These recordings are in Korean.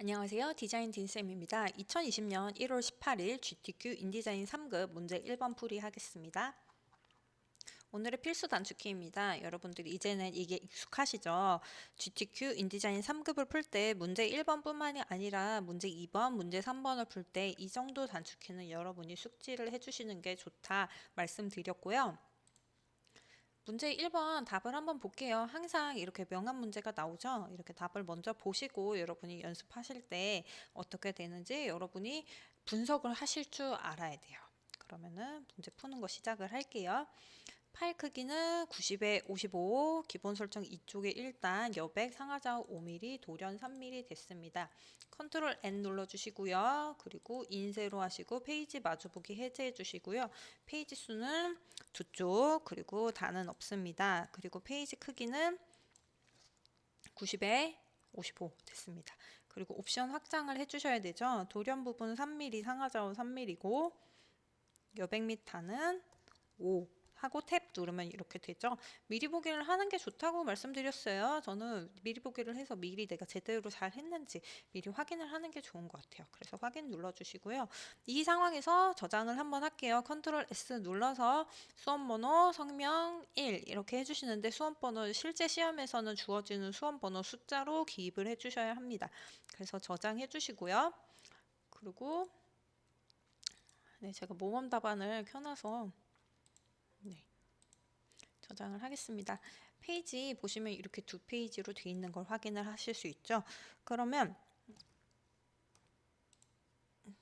안녕하세요. 디자인 딘쌤입니다. 2020년 1월 18일 GTQ 인디자인 3급 문제 1번 풀이 하겠습니다. 오늘의 필수 단축키입니다. 여러분들이 이제는 이게 익숙하시죠? GTQ 인디자인 3급을 풀 때 문제 1번뿐만이 아니라 문제 2번, 문제 3번을 풀 때 이 정도 단축키는 여러분이 숙지를 해주시는 게 좋다 말씀드렸고요. 문제 1번 답을 한번 볼게요. 항상 이렇게 명한 문제가 나오죠. 이렇게 답을 먼저 보시고 여러분이 연습하실 때 어떻게 되는지 여러분이 분석을 하실 줄 알아야 돼요. 그러면은 문제 푸는 거 시작을 할게요. 파일 크기는 90에 55, 기본 설정 이쪽에 일단 여백 상하좌우 5mm, 돌연 3mm 됐습니다. 컨트롤 N 눌러주시고요. 그리고 인쇄로 하시고 페이지 마주보기 해제해 주시고요. 페이지 수는 두 쪽, 그리고 단은 없습니다. 그리고 페이지 크기는 90에 55 됐습니다. 그리고 옵션 확장을 해주셔야 되죠. 돌연 부분 3mm, 상하좌우 3mm고 여백 미터는 5 하고 탭 누르면 이렇게 되죠. 미리 보기를 하는 게 좋다고 말씀드렸어요. 저는 미리 보기를 해서 미리 내가 제대로 잘 했는지 미리 확인을 하는 게 좋은 것 같아요. 그래서 확인 눌러주시고요. 이 상황에서 저장을 한번 할게요. 컨트롤 S 눌러서 수험번호, 성명 1 이렇게 해주시는데 수험번호 실제 시험에서는 주어지는 수험번호 숫자로 기입을 해주셔야 합니다. 그래서 저장해 주시고요. 그리고 네, 제가 모범 답안을 켜놔서 네. 저장을 하겠습니다. 페이지 보시면 이렇게 두 페이지로 되어 있는 걸 확인을 하실 수 있죠. 그러면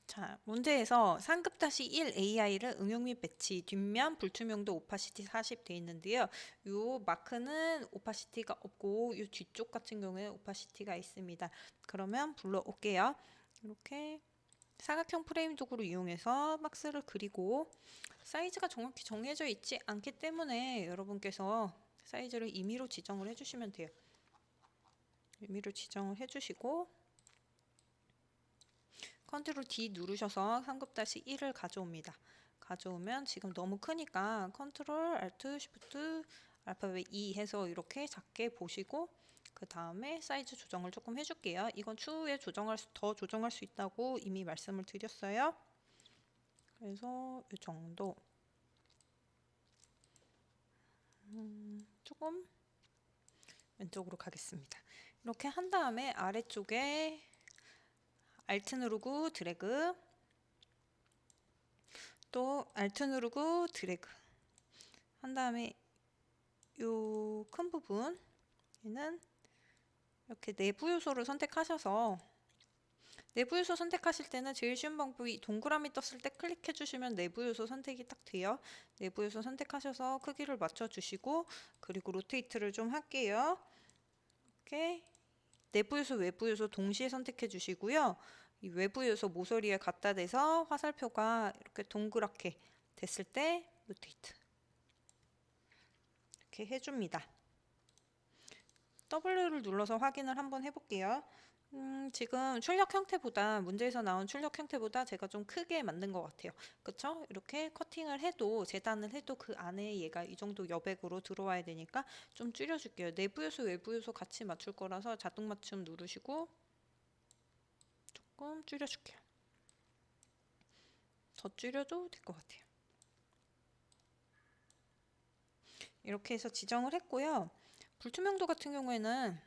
자, 문제에서 상급 다시 1 AI를 응용 및 배치 뒷면 불투명도 오파시티 40 되어 있는데요. 요 마크는 오파시티가 없고 요 뒤쪽 같은 경우에 오파시티가 있습니다. 그러면 불러 올게요. 이렇게 사각형 프레임 도구를 이용해서 박스를 그리고 사이즈가 정확히 정해져 있지 않기 때문에 여러분께서 사이즈를 임의로 지정을 해주시면 돼요. 임의로 지정을 해주시고 컨트롤 D 누르셔서 3급-1을 가져옵니다. 가져오면 지금 너무 크니까 컨트롤 Alt Shift 알파벳 E 해서 이렇게 작게 보시고 그 다음에 사이즈 조정을 조금 해줄게요. 이건 추후에 조정할 수, 더 조정할 수 있다고 이미 말씀을 드렸어요. 그래서 이 정도 음, 조금 왼쪽으로 가겠습니다. 이렇게 한 다음에 아래쪽에 Alt 누르고 드래그 또 Alt 누르고 드래그 한 다음에 요 큰 부분 얘는 이렇게 내부 요소를 선택하셔서 내부 요소 선택하실 때는 제일 쉬운 방법이 동그라미 떴을 때 클릭해 주시면 내부 요소 선택이 딱 돼요. 내부 요소 선택하셔서 크기를 맞춰 주시고 그리고 로테이트를 좀 할게요. 이렇게 내부 요소, 외부 요소 동시에 선택해 주시고요. 이 외부 요소 모서리에 갖다 대서 화살표가 이렇게 동그랗게 됐을 때 로테이트 이렇게 해줍니다. W를 눌러서 확인을 한번 해볼게요. 음, 지금 출력 형태보다 문제에서 나온 출력 형태보다 제가 좀 크게 만든 것 같아요. 그쵸? 이렇게 커팅을 해도 재단을 해도 그 안에 얘가 이 정도 여백으로 들어와야 되니까 좀 줄여줄게요. 내부 요소 외부 요소 같이 맞출 거라서 자동 맞춤 누르시고 조금 줄여줄게요. 더 줄여도 될 것 같아요. 이렇게 해서 지정을 했고요. 불투명도 같은 경우에는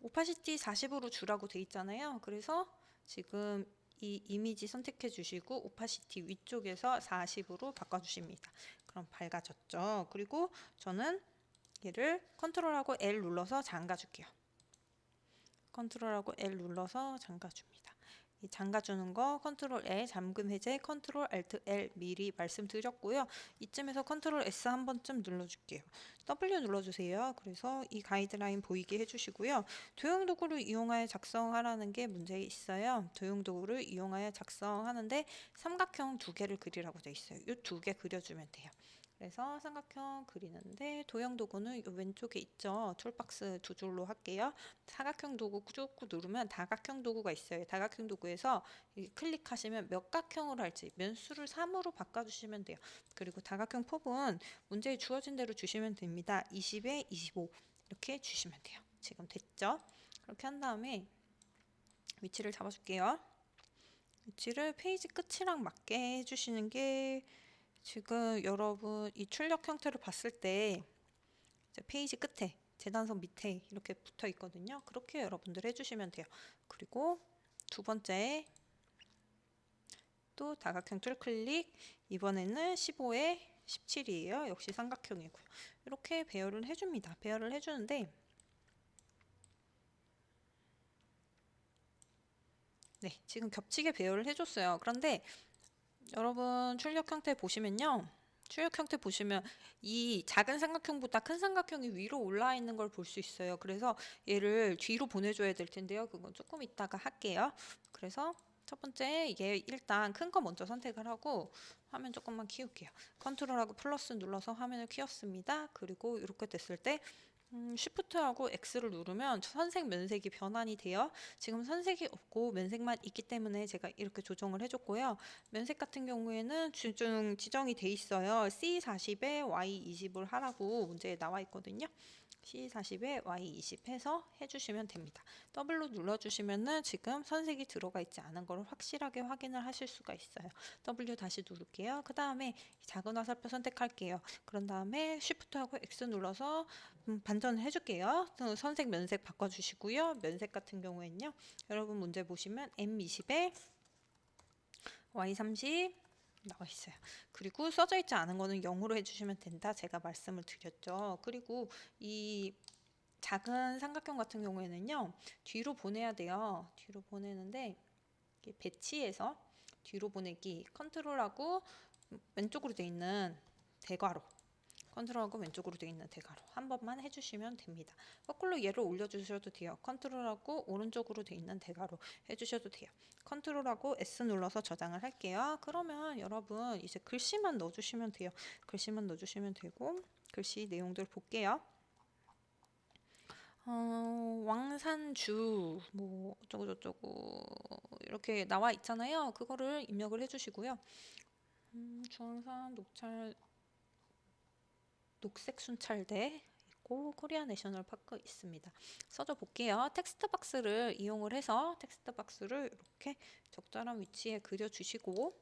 오파시티 40으로 주라고 돼 있잖아요. 그래서 지금 이 이미지 선택해 주시고 오파시티 위쪽에서 40으로 바꿔 주십니다. 그럼 밝아졌죠. 그리고 저는 얘를 컨트롤하고 L 눌러서 잠가 줄게요. 컨트롤하고 L 눌러서 잠가 줍니다. 이 잠가주는 거 컨트롤 L 잠금 해제 컨트롤 Alt L 미리 말씀드렸고요. 이쯤에서 컨트롤 S 한 번쯤 눌러줄게요. W 눌러주세요. 그래서 이 가이드라인 보이게 해주시고요. 도형 도구를 이용하여 작성하라는 게 문제 있어요. 도형 도구를 이용하여 작성하는데 삼각형 두 개를 그리라고 되어 있어요. 이 두 개 그려주면 돼요. 그래서 삼각형 그리는데 도형 도구는 이 왼쪽에 있죠. 툴박스 두 줄로 할게요. 사각형 도구 쭉 누르면 다각형 도구가 있어요. 다각형 도구에서 클릭하시면 몇 각형으로 할지 면수를 3으로 바꿔주시면 돼요. 그리고 다각형 폭은 문제에 주어진 대로 주시면 됩니다. 20에 25 이렇게 주시면 돼요. 지금 됐죠? 그렇게 한 다음에 위치를 잡아줄게요. 위치를 페이지 끝이랑 맞게 해주시는 게 지금 여러분 이 출력 형태를 봤을 때 페이지 끝에 재단선 밑에 이렇게 붙어 있거든요. 그렇게 여러분들 해주시면 돼요. 그리고 두 번째 또 다각형 툴 클릭 이번에는 15에 17이에요. 역시 삼각형이고요. 이렇게 배열을 해줍니다. 배열을 해주는데 네, 지금 겹치게 배열을 해줬어요. 그런데 여러분 출력 형태 보시면요. 출력 형태 보시면 이 작은 삼각형보다 큰 삼각형이 위로 올라와 있는 걸 볼 수 있어요. 그래서 얘를 뒤로 보내줘야 될 텐데요. 그건 조금 이따가 할게요. 그래서 첫 번째 이게 일단 큰 거 먼저 선택을 하고 화면 조금만 키울게요. 컨트롤하고 플러스 눌러서 화면을 키웠습니다. 그리고 이렇게 됐을 때 음, 쉬프트하고 X를 누르면 선색 면색이 변환이 돼요. 지금 선색이 없고 면색만 있기 때문에 제가 이렇게 조정을 해줬고요. 면색 같은 경우에는 주중 지정이 돼 있어요. C40에 Y20을 하라고 문제에 나와 있거든요. C40에 Y20 해서 해주시면 됩니다. 더블로 눌러주시면은 지금 선색이 들어가 있지 않은 걸 확실하게 확인을 하실 수가 있어요. W 다시 누를게요. 그 다음에 작은 화살표 선택할게요. 그런 다음에 Shift하고 X 눌러서 음, 반전 을 해줄게요. 그 선색 면색 바꿔주시고요. 면색 같은 경우에는요. 여러분 문제 보시면 M20에 Y30 나와 있어요. 그리고 써져 있지 않은 거는 0으로 해주시면 된다. 제가 말씀을 드렸죠. 그리고 이 작은 삼각형 같은 경우에는요. 뒤로 보내야 돼요. 뒤로 보내는데 배치해서 뒤로 보내기 컨트롤하고 왼쪽으로 돼 있는 대괄호 컨트롤하고 왼쪽으로 되어 있는 대괄호 한 번만 해주시면 됩니다. 거꾸로 얘를 올려주셔도 돼요. 컨트롤하고 오른쪽으로 되어 있는 대괄호 해주셔도 돼요. 컨트롤하고 S 눌러서 저장을 할게요. 그러면 여러분 이제 글씨만 넣어주시면 돼요. 글씨만 넣어주시면 되고 글씨 내용들 볼게요. 어, 왕산주 뭐 어쩌고 저쩌고 이렇게 나와 있잖아요. 그거를 입력을 해주시고요. 음, 중앙산 녹찰 녹색 순찰대 있고 코리아 내셔널 파크 있습니다. 써줘 볼게요. 텍스트 박스를 이용을 해서 텍스트 박스를 이렇게 적절한 위치에 그려 주시고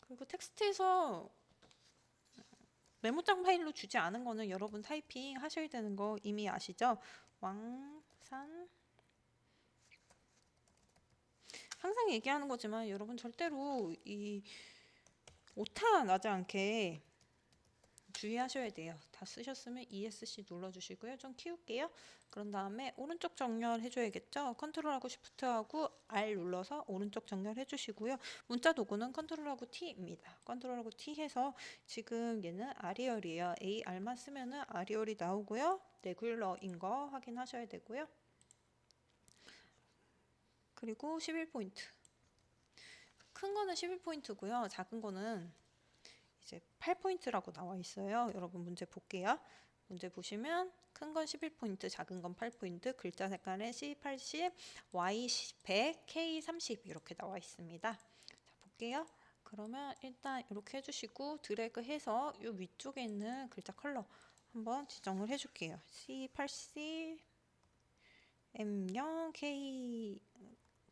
그리고 텍스트에서 메모장 파일로 주지 않은 거는 여러분 타이핑 하셔야 되는 거 이미 아시죠? 왕산 항상 얘기하는 거지만 여러분 절대로 이 오타 나지 않게 주의하셔야 돼요. 다 쓰셨으면 ESC 눌러주시고요. 좀 키울게요. 그런 다음에 오른쪽 정렬 해줘야겠죠. 컨트롤하고 쉬프트하고 R 눌러서 오른쪽 정렬 해주시고요. 문자 도구는 컨트롤하고 T입니다. 컨트롤하고 T 해서 지금 얘는 아리얼이에요. AR만 쓰면은 아리얼이 나오고요. 레귤러인 거 확인하셔야 되고요. 그리고 11포인트. 큰 거는 11포인트고요. 작은 거는 이제 8포인트라고 나와 있어요. 여러분 문제 볼게요. 문제 보시면 큰 건 11포인트, 작은 건 8포인트, 글자 색깔은 C80, Y100, K30 이렇게 나와 있습니다. 자, 볼게요. 그러면 일단 이렇게 해주시고 드래그 해서 이 위쪽에 있는 글자 컬러 한번 지정을 해줄게요. C80, M0, K,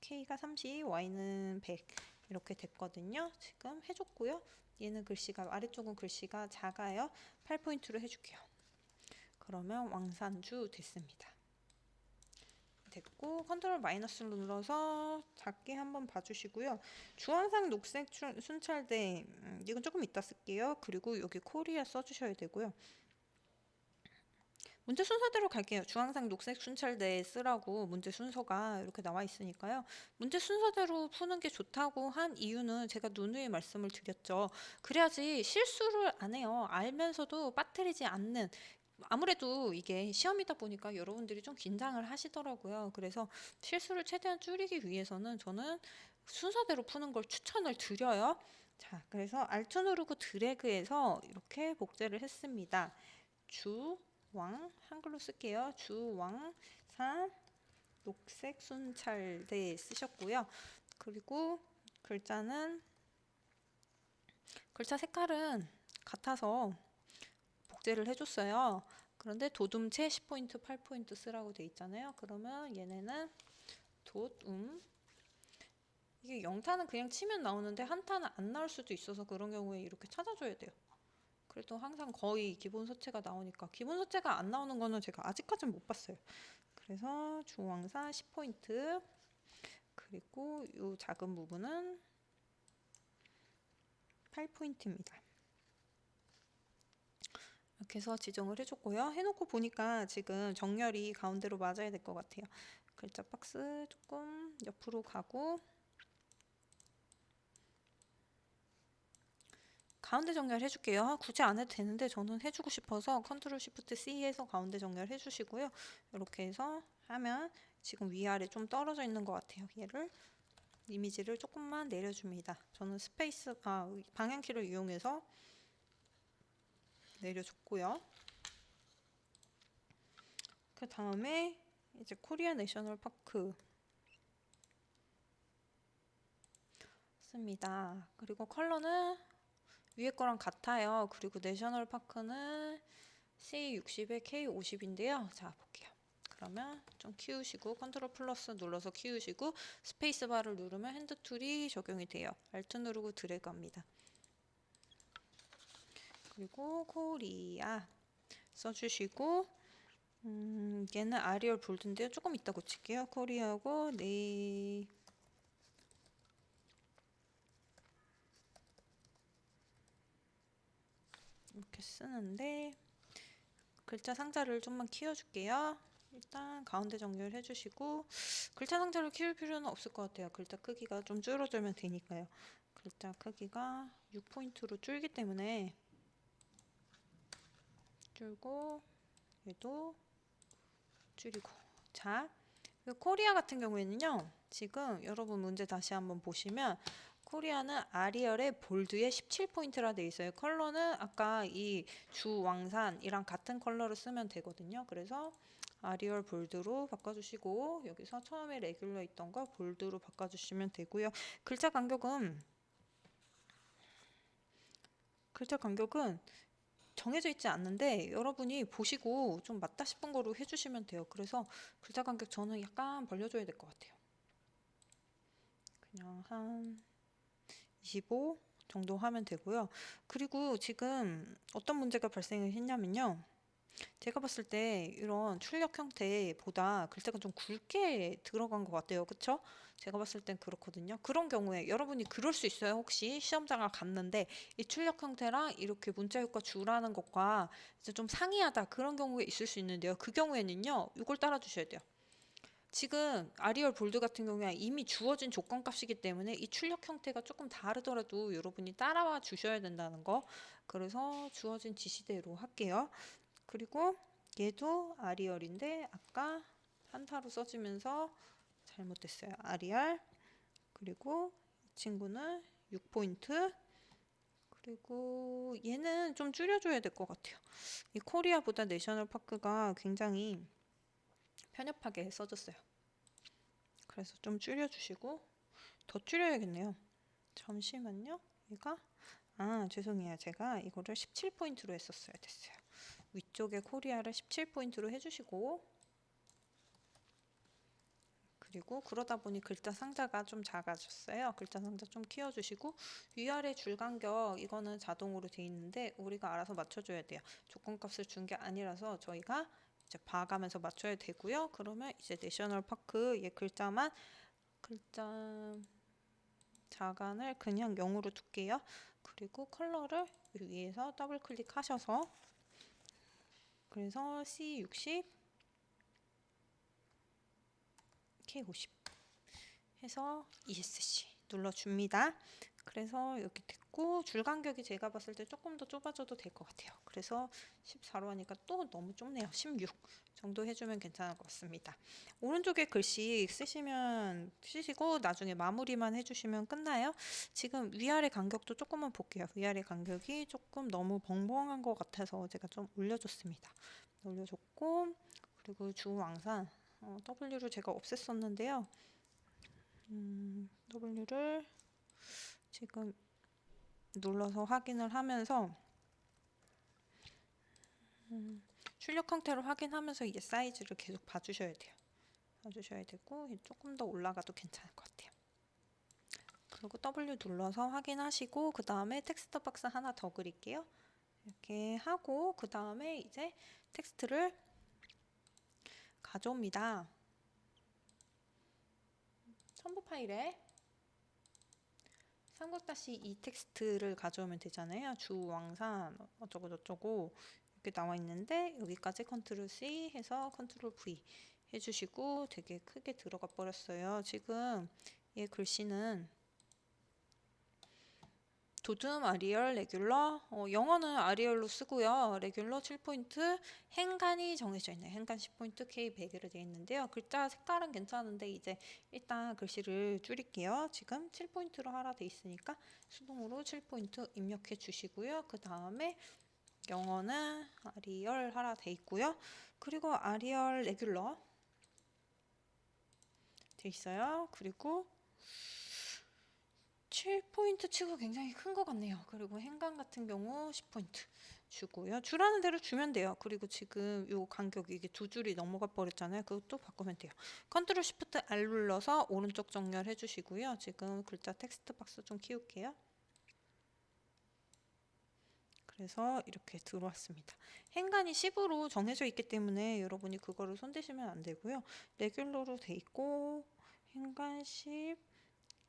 K가 30, Y는 100 이렇게 됐거든요. 지금 해줬고요. 얘는 글씨가 아래쪽은 글씨가 작아요. 8포인트로 해줄게요. 그러면 왕산주 됐습니다. 됐고 컨트롤 마이너스를 눌러서 작게 한번 봐주시고요. 주황색 녹색 순찰대 음, 이건 조금 이따 쓸게요. 그리고 여기 코리아 써주셔야 되고요. 문제 순서대로 갈게요. 주황색, 녹색 순찰대 쓰라고 문제 순서가 이렇게 나와 있으니까요. 문제 순서대로 푸는 게 좋다고 한 이유는 제가 누누이 말씀을 드렸죠. 그래야지 실수를 안 해요. 알면서도 빠뜨리지 않는 아무래도 이게 시험이다 보니까 여러분들이 좀 긴장을 하시더라고요. 그래서 실수를 최대한 줄이기 위해서는 저는 순서대로 푸는 걸 추천을 드려요. 자, 그래서 알트 누르고 드래그해서 이렇게 복제를 했습니다. 주, 왕 한글로 쓸게요. 주왕산 녹색 순찰대 쓰셨고요. 그리고 글자는 글자 색깔은 같아서 복제를 해줬어요. 그런데 도둠체 10포인트, 8포인트 쓰라고 돼 있잖아요. 그러면 얘네는 도움 이게 영타는 그냥 치면 나오는데 한타는 안 나올 수도 있어서 그런 경우에 이렇게 찾아줘야 돼요. 그래도 항상 거의 기본 서체가 나오니까 기본 서체가 안 나오는 거는 제가 아직까지는 못 봤어요. 그래서 중왕사 10포인트 그리고 이 작은 부분은 8포인트입니다. 이렇게 해서 지정을 해줬고요. 해놓고 보니까 지금 정렬이 가운데로 맞아야 될 것 같아요. 글자 박스 조금 옆으로 가고 가운데 정렬 해줄게요. 굳이 안 해도 되는데 저는 해주고 싶어서 컨트롤 시프트 C 해서 가운데 정렬 해주시고요. 이렇게 해서 하면 지금 위아래 좀 떨어져 있는 것 같아요. 얘를 이미지를 조금만 내려줍니다. 저는 스페이스 아 방향키를 이용해서 내려줬고요. 그 다음에 이제 코리아 내셔널 파크 씁니다. 그리고 컬러는 위에 거랑 같아요. 그리고 내셔널 파크는 C60에 K50인데요. 자, 볼게요. 그러면 좀 키우시고 컨트롤 플러스 눌러서 키우시고 스페이스 바를 누르면 핸드 툴이 적용이 돼요. 알트 누르고 드래그 합니다. 그리고 코리아 써주시고 음, 얘는 아리얼 볼드인데요. 조금 이따 고칠게요. 코리아고 네이 렇게 쓰는데 글자 상자를 좀만 키워줄게요. 일단 가운데 정렬 해주시고 글자 상자를 키울 필요는 없을 것 같아요. 글자 크기가 좀 줄어들면 되니까요. 글자 크기가 6포인트로 줄기 때문에 줄고 얘도 줄이고 자 코리아 같은 경우에는요 지금 여러분 문제 다시 한번 보시면 코리아는 아리얼의 볼드에 17포인트라 돼 있어요. 컬러는 아까 이 주왕산이랑 같은 컬러를 쓰면 되거든요. 그래서 아리얼 볼드로 바꿔주시고 여기서 처음에 레귤러 있던 거 볼드로 바꿔주시면 되고요. 글자 간격은 글자 간격은 정해져 있지 않는데 여러분이 보시고 좀 맞다 싶은 거로 해주시면 돼요. 그래서 글자 간격 저는 약간 벌려줘야 될 것 같아요. 그냥 한 25 정도 하면 되고요. 그리고 지금 어떤 문제가 발생을 했냐면요. 제가 봤을 때 이런 출력 형태보다 글자가 좀 굵게 들어간 것 같아요. 그쵸? 제가 봤을 땐 그렇거든요. 그런 경우에 여러분이 그럴 수 있어요. 혹시 시험장을 갔는데 이 출력 형태랑 이렇게 문자 효과 주라는 것과 이제 좀 상이하다 그런 경우에 있을 수 있는데요. 그 경우에는요. 이걸 따라 주셔야 돼요. 지금 아리얼 볼드 같은 경우에 이미 주어진 조건값이기 때문에 이 출력 형태가 조금 다르더라도 여러분이 따라와 주셔야 된다는 거. 그래서 주어진 지시대로 할게요. 그리고 얘도 아리얼인데 아까 한타로 써지면서 잘못됐어요. 아리알 그리고 이 친구는 6포인트 그리고 얘는 좀 줄여줘야 될 것 같아요. 이 코리아보다 내셔널 파크가 굉장히 편협하게 써졌어요. 그래서 좀 줄여주시고 더 줄여야겠네요. 잠시만요. 얘가 아 죄송해요. 제가 이거를 17포인트로 했었어야 됐어요. 위쪽에 코리아를 17포인트로 해주시고 그리고 그러다 보니 글자 상자가 좀 작아졌어요. 글자 상자 좀 키워주시고 위아래 줄 간격 이거는 자동으로 돼 있는데 우리가 알아서 맞춰줘야 돼요. 조건값을 준 게 아니라서 저희가 이제 봐가면서 맞춰야 되고요. 그러면 이제 내셔널 파크 얘 글자만 글자 자간을 그냥 0으로 둘게요. 그리고 컬러를 위에서 더블 클릭하셔서 그래서 C60 K50 해서 ESC 눌러줍니다. 그래서 이렇게 됐고 줄 간격이 제가 봤을 때 조금 더 좁아져도 될 것 같아요. 그래서 14로 하니까 또 너무 좁네요. 16 정도 해주면 괜찮을 것 같습니다. 오른쪽에 글씨 쓰시면 쓰시고 나중에 마무리만 해주시면 끝나요. 지금 위아래 간격도 조금만 볼게요. 위아래 간격이 조금 너무 벙벙한 것 같아서 제가 좀 올려줬습니다. 올려줬고 그리고 주왕산 어, W를 제가 없앴었는데요. 음, W를 지금 눌러서 확인을 하면서 음, 출력 형태를 확인하면서 이게 사이즈를 계속 봐주셔야 돼요. 봐주셔야 되고 조금 더 올라가도 괜찮을 것 같아요. 그리고 W 눌러서 확인하시고 그 다음에 텍스트 박스 하나 더 그릴게요. 이렇게 하고 그 다음에 이제 텍스트를 가져옵니다. 첨부 파일에 삼국다시2 텍스트를 가져오면 되잖아요. 주왕산 어쩌고 저쩌고 이렇게 나와 있는데 여기까지 컨트롤 C 해서 컨트롤 V 해주시고 되게 크게 들어가 버렸어요. 지금 얘 글씨는 도듬, 아리얼, 레귤러 어, 영어는 아리얼로 쓰고요. 레귤러 7포인트, 행간이 정해져 있네요. 행간 10포인트, K 100으로 되어 있는데요. 글자 색깔은 괜찮은데 이제 일단 글씨를 줄일게요. 지금 7포인트로 하라 돼 있으니까 수동으로 7포인트 입력해 주시고요. 그 다음에 영어는 아리얼 하라 돼 있고요. 그리고 아리얼 레귤러 돼 있어요. 그리고 7포인트 치고 굉장히 큰 것 같네요. 그리고 행간 같은 경우 10포인트 주고요. 주라는 대로 주면 돼요. 그리고 지금 요 간격이 이게 두 줄이 넘어가 버렸잖아요. 그것도 바꾸면 돼요. 컨트롤 시프트 R 눌러서 오른쪽 정렬 해 주시고요. 지금 글자 텍스트 박스 좀 키울게요. 그래서 이렇게 들어왔습니다. 행간이 10으로 정해져 있기 때문에 여러분이 그거를 손대시면 안 되고요. 레귤러로 돼 있고 행간 10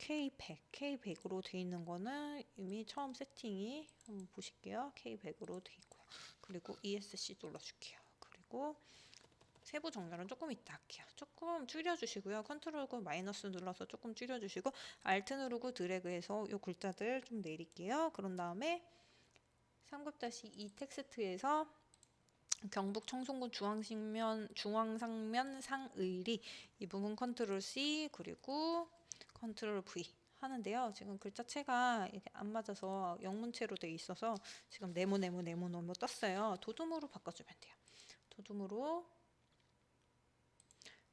K100, K100으로 돼 있는 거는 이미 처음 세팅이 한번 보실게요. K100으로 돼 있고요. 그리고 ESC 눌러줄게요. 그리고 세부 정렬은 조금 이따 할게요. 조금 줄여주시고요. 컨트롤 마이너스 눌러서 조금 줄여주시고 알트 누르고 드래그해서 이 글자들 좀 내릴게요. 그런 다음에 3급-2 텍스트에서 경북 청송군 중앙상면 중앙상면 상의리 이 부분 컨트롤 C 그리고 컨트롤 V 하는데요. 지금 글자체가 이게 안 맞아서 영문체로 되어 있어서 지금 네모 네모 네모 네모 떴어요. 도둠으로 바꿔주면 돼요. 도둠으로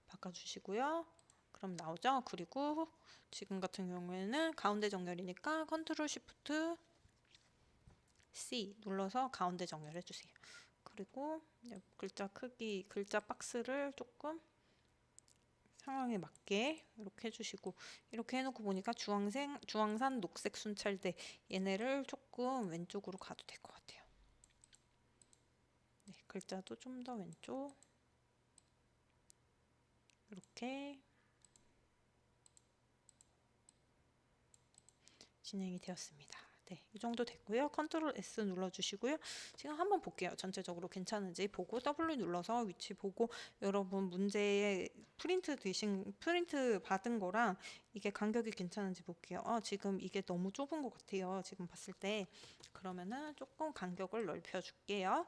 바꿔주시고요. 그럼 나오죠. 그리고 지금 같은 경우에는 가운데 정렬이니까 컨트롤 시프트 C 눌러서 가운데 정렬해 주세요. 그리고 글자 크기, 글자 박스를 조금 상황에 맞게 이렇게 해주시고 이렇게 해놓고 보니까 주황생, 주황산 녹색 순찰대 얘네를 조금 왼쪽으로 가도 될 것 같아요. 네, 글자도 좀 더 왼쪽 이렇게 진행이 되었습니다. 네, 이 정도 됐고요. 컨트롤 S 눌러주시고요. 지금 한번 볼게요. 전체적으로 괜찮은지 보고 W 눌러서 위치 보고 여러분 문제에 프린트 되신 프린트 받은 거랑 이게 간격이 괜찮은지 볼게요. 아, 지금 이게 너무 좁은 것 같아요. 지금 봤을 때 그러면은 조금 간격을 넓혀줄게요.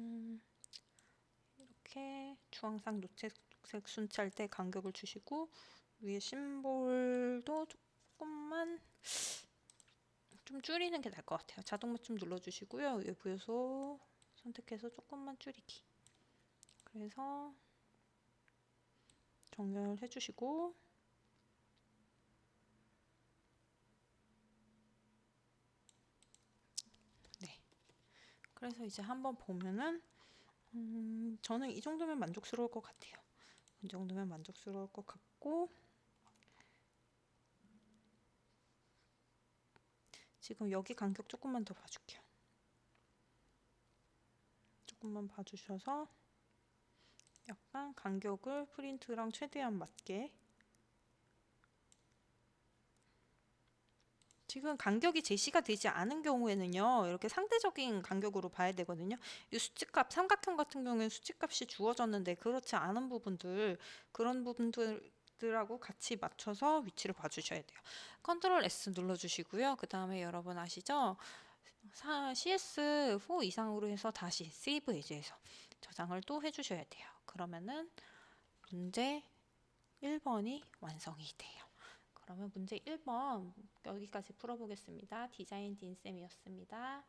음, 이렇게 주황색 녹색 순찰대 간격을 주시고 위에 심볼도 조금 만 좀 줄이는 게 나을 것 같아요. 자동 맞춤 눌러주시고요. 외부 요소 선택해서 조금만 줄이기. 그래서 정렬해 주시고 네. 그래서 이제 한번 보면은 음, 저는 이 정도면 만족스러울 것 같아요. 이 정도면 만족스러울 것 같고 지금 여기 간격 조금만 더 봐줄게요. 조금만 봐주셔서 약간 간격을 프린트랑 최대한 맞게 지금 간격이 제시가 되지 않은 경우에는요 이렇게 상대적인 간격으로 봐야 되거든요 이 수치값 삼각형 같은 경우에는 수치값이 주어졌는데 그렇지 않은 부분들 그런 부분들 들하고 같이 맞춰서 위치를 봐주셔야 돼요. 컨트롤 S 눌러주시고요. 그 다음에 여러분 아시죠? CS4 이상으로 해서 다시 세이브 에즈에서 저장을 또 해주셔야 돼요. 그러면은 문제 1번이 완성이 돼요. 그러면 문제 1번 여기까지 풀어보겠습니다. 디자인 딘쌤이었습니다.